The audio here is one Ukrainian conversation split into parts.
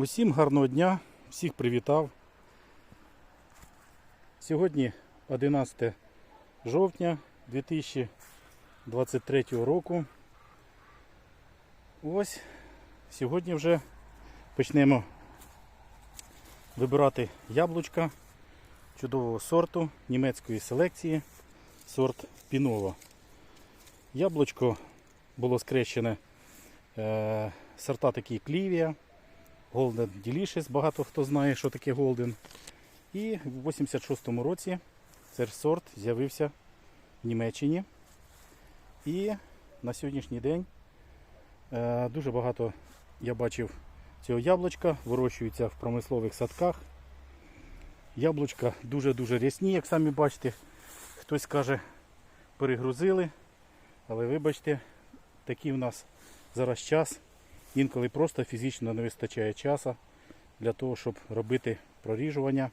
Усім гарного дня, всіх привітав. Сьогодні 11 жовтня 2023 року. Ось сьогодні вже почнемо вибирати яблучка чудового сорту німецької селекції, сорт Пінова. Яблучко було скрещене е, сорта такі Клівія. Golden Delicious, багато хто знає, що таке Golden. І в 86-му році цей сорт з'явився в Німеччині. І на сьогоднішній день е, дуже багато я бачив цього яблучка, вирощуються в промислових садках. Яблучка дуже-дуже рясні, як самі бачите. Хтось каже, перегрузили. Але вибачте, такий в нас зараз час. Інколи просто фізично не вистачає часу для того, щоб робити проріжування.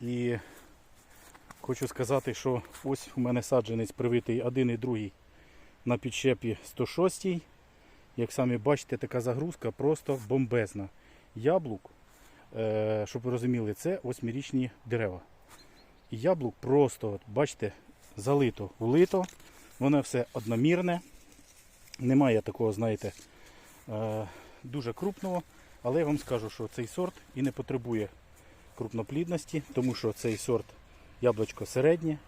І хочу сказати, що ось у мене саджанець привитий один і другий на підщепі 106. Як самі бачите, така загрузка просто бомбезна. Яблук, е, щоб ви розуміли, це восьмирічні дерева. І яблук просто, бачите, залито, влито, воно все одномірне. Немає такого, знаєте, дуже крупного, але я вам скажу, що цей сорт і не потребує крупноплідності, тому що цей сорт яблучко середнє.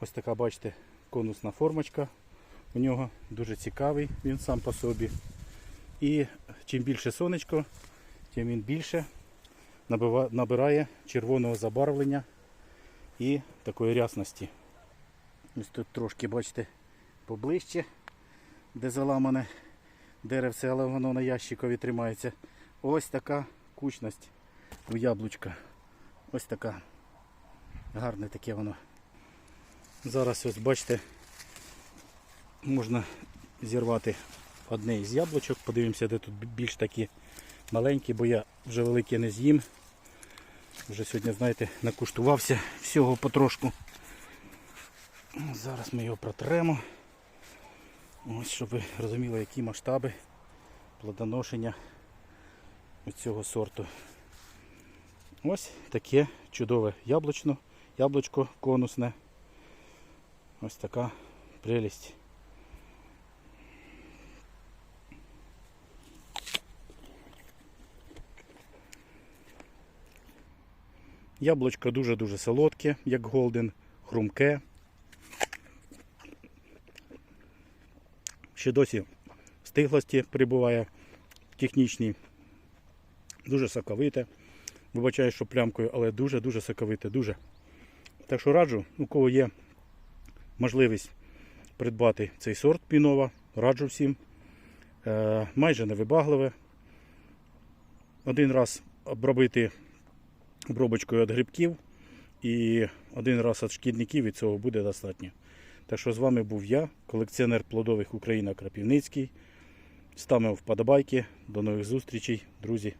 Ось така, бачите, конусна формочка у нього дуже цікавий він сам по собі. І чим більше сонечко, тим він більше набирає червоного забарвлення і такої рясності. Ось тут трошки, бачите, поближче, де заламане деревце, але воно на ящикові тримається. Ось така кучність у яблучка. Ось така. Гарне таке воно. Зараз ось бачите, можна зірвати одне із яблучок. Подивимося, де тут більш такі маленькі, бо я вже великі не з'їм. Вже сьогодні, знаєте, накуштувався всього потрошку. Зараз ми його протремо. Ось, щоб ви розуміли, які масштаби плодоношення цього сорту. Ось таке чудове яблучно, яблучко конусне. Ось така прелість. Яблучко дуже-дуже солодке, як голден, хрумке. Ще досі стиглості перебуває технічній. Дуже соковите. Вибачаю, що плямкою, але дуже-дуже соковите. Дуже. Так що раджу, у кого є можливість придбати цей сорт пінова, раджу всім. Е, майже невибагливе. Один раз обробити обробочкою від грибків і один раз від шкідників і цього буде достатньо. Так що з вами був я, колекціонер плодових Україна Крапівницький. Ставимо вподобайки. До нових зустрічей, друзі.